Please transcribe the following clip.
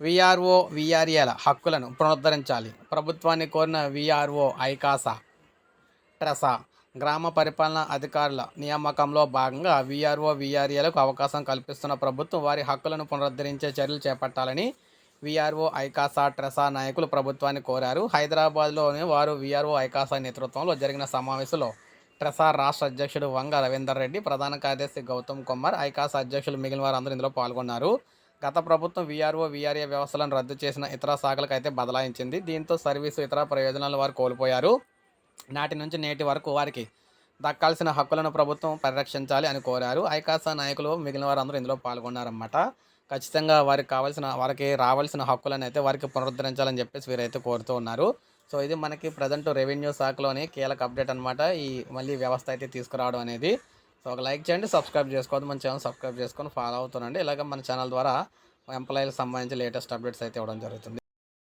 VRO విఆర్ఏల హక్కులను పునరుద్ధరించాలి. ప్రభుత్వాన్ని కోరిన విఆర్ఓ ఐకాసా ట్రెసా గ్రామ పరిపాలనా అధికారుల నియామకంలో భాగంగా విఆర్ఓ విఆర్ఏలకు అవకాశం కల్పిస్తున్న ప్రభుత్వం వారి హక్కులను పునరుద్ధరించే చర్యలు చేపట్టాలని విఆర్ఓ ఐకాసా ట్రెసా నాయకులు ప్రభుత్వాన్ని కోరారు. హైదరాబాద్లోని వారు విఆర్ఓ ఐకాసా నేతృత్వంలో జరిగిన సమావేశంలో ట్రెసా రాష్ట్ర అధ్యక్షుడు వంగ రవీందర్ రెడ్డి ప్రధాన కార్యదర్శి గౌతమ్ కుమార్ ఐకాసా అధ్యక్షులు మిగిలిన వారందరూ ఇందులో పాల్గొన్నారు. గత ప్రభుత్వం వీఆర్ఓ వీఆర్ఏ వ్యవస్థలను రద్దు చేసిన ఇతర శాఖలకు అయితే బదలాయించింది. దీంతో సర్వీసు ఇతర ప్రయోజనాలు వారు కోల్పోయారు. నాటి నుంచి నేటి వరకు వారికి దక్కాల్సిన హక్కులను ప్రభుత్వం పరిరక్షించాలి అని కోరారు. ఐకాసా నాయకులు మిగిలిన వారందరూ ఇందులో పాల్గొన్నారన్నమాట. ఖచ్చితంగా వారికి కావాల్సిన వారికి రావాల్సిన హక్కులను అయితే వారికి పునరుద్ధరించాలని చెప్పేసి వీరైతే కోరుతూ ఉన్నారు. సో ఇది మనకి ప్రజెంట్ రెవెన్యూ శాఖలోని కీలక అప్డేట్ అనమాట ఈ మళ్ళీ వ్యవస్థ అయితే తీసుకురావడం అనేది. సో ఒక లైక్ చేయండి సబ్స్క్రైబ్ చేసుకోవద్దు. మన ఛానల్ సబ్స్క్రైబ్ చేసుకొని ఫాలో అవుతానండి ఇలాగ మన ఛానల్ ద్వారా ఎంప్లాయీలకు సంబంధించి లేటెస్ట్ అప్డేట్స్ అయితే ఇవ్వడం జరుగుతుంది.